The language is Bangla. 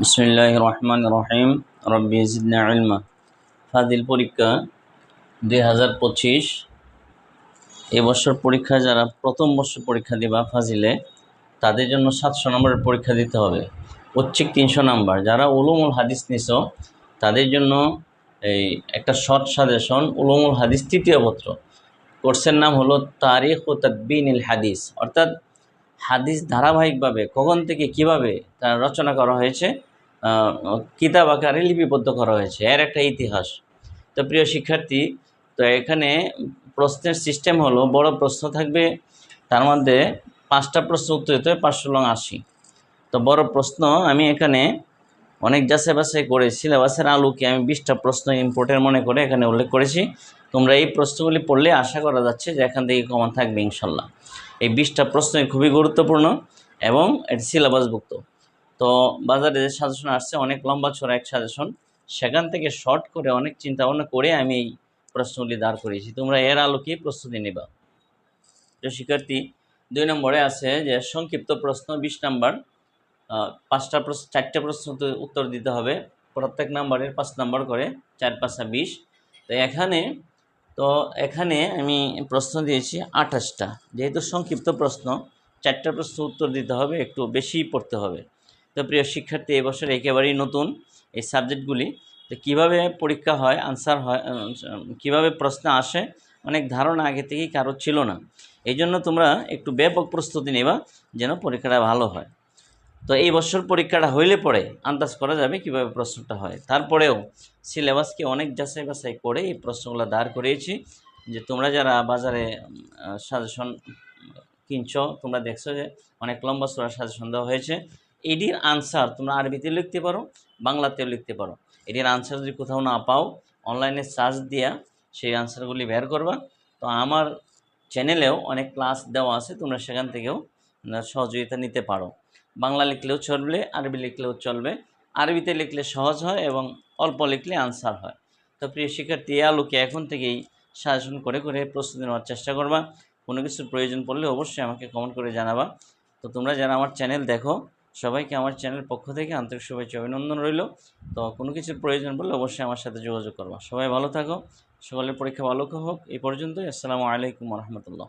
বিসমিল্লাহ রহমান রহিম রব্বি জিদনা ফাজিল পরীক্ষা দুই হাজার পঁচিশ। এবছর পরীক্ষা যারা প্রথম বর্ষ পরীক্ষা দিবা ফাজিলে, তাদের জন্য সাতশো নম্বরের পরীক্ষা দিতে হবে। ঐচ্ছিক তিনশো নাম্বার। যারা উলুমুল হাদিস নিছ, তাদের জন্য এই একটা শর্ট সাজেশন, উলুমুল হাদিস তৃতীয় পত্র। কোর্সের নাম হলো তারিখ ও তদ্বিন হাদিস। অর্থাৎ হাদিস ধারাবাহিকভাবে কখন থেকে কীভাবে তার রচনা করা হয়েছে কিতাব আকারে লিপিবদ্ধ করা হয়েছে। এর একটা ইতিহাস। তো প্রিয় শিক্ষার্থী, তো এখানে প্রশ্নের সিস্টেম হলো, বড় প্রশ্ন থাকবে, তার মধ্যে পাঁচটা প্রশ্ন উত্তর দিতে হবে, পাঁচশো লং আশি। তো বড় প্রশ্ন, আমি এখানে অনেক যাচাই বাছাই করে সিলেবাসের আলোকে আমি বিশটা প্রশ্ন ইম্পর্টেন্ট মনে করে এখানে উল্লেখ করেছি। তোমরা এই প্রশ্নগুলি পড়লে আশা করা যাচ্ছে যে এখান থেকে কমন থাকবে ইনশাল্লাহ। এই বিশটা প্রশ্নই খুবই গুরুত্বপূর্ণ এবং এটি সিলেবাসভুক্ত তো বাজারে যে সাজেশন আসছে, অনেক লম্বা ছড়া এক সাজেশন সেখান থেকে শর্ট করে অনেক চিন্তা ভাবনা করে আমি এই প্রশ্নগুলি দাঁড় করিয়েছি। তোমরা এর আলোকে প্রস্তুতি নিবা। তো শিক্ষার্থী, দুই নম্বরে আছে যে, সংক্ষিপ্ত প্রশ্ন বিশ নাম্বার পাঁচটা প্রশ্ন চারটে প্রশ্ন উত্তর- দিতে হবে। প্রত্যেক নাম্বারের পাঁচ নাম্বার করে, চার পাঁচটা বিশ। তো এখানে তো এখানে আমি প্রশ্ন দিয়েছি আঠাশটা। যেহেতু সংক্ষিপ্ত প্রশ্ন, চারটা প্রশ্ন উত্তর দিতে হবে, একটু বেশি পড়তে হবে। তো প্রিয় শিক্ষার্থী এবছর একেবারেই নতুন এই সাবজেক্টগুলি। তো কীভাবে পরীক্ষা হয় আনসার হয় কীভাবে প্রশ্ন আসে, অনেক ধারণা আগে থেকেই কারও ছিল না। এই জন্য তোমরা একটু ব্যাপক প্রস্তুতি নেবা যেন পরীক্ষাটা ভালো হয়। তো এই বছর পরীক্ষাটা হইলে পরে আন্দাজ করা যাবে কীভাবে প্রশ্নটা হয়। তারপরেও সিলেবাসকে অনেক যাচাই বাছাই করে এই প্রশ্নগুলো দাঁড় করিয়েছি। যে তোমরা যারা বাজারে সাজেশন কিনছো, তোমরা দেখছ যে অনেক লম্বা সোরা সাজেশন দেওয়া হয়েছে। এটির আনসার তোমরা আরবিতে লিখতে পারো, বাংলাতেও লিখতে পারো। এটির আনসার যদি কোথাও না পাও, অনলাইনে সার্চ দিয়া সেই আনসারগুলি বের করবা। তো আমার চ্যানেলেও অনেক ক্লাস দেওয়া আছে, তোমরা সেখান থেকেও সহযোগিতা নিতে পারো। বাংলা লিখলেও চলবে, আরবি লিখলেও চলবে। আরবিতে লিখলে সহজ হয় এবং অল্প লিখলে আনসার হয়। তো প্রিয় শিক্ষার্থী আলোকে এখন থেকেই সাজেশন করে করে প্রস্তুতি নেওয়ার চেষ্টা করবা। কোনো কিছুর প্রয়োজন পড়লে অবশ্যই আমাকে কমেন্ট করে জানাবা। তো তোমরা যারা আমার চ্যানেল দেখো সবাইকে আমার চ্যানেল পক্ষ থেকে আন্তরিক শুভেচ্ছা অভিনন্দন রইল। তো কোনো কিছুর প্রয়োজন বললে অবশ্যই আমার সাথে যোগাযোগ করবা। সবাই ভালো থাকো, সকলের পরীক্ষা ভালো হোক, এই পর্যন্তই। আসসালামু আলাইকুম রহমতুল্লাহ।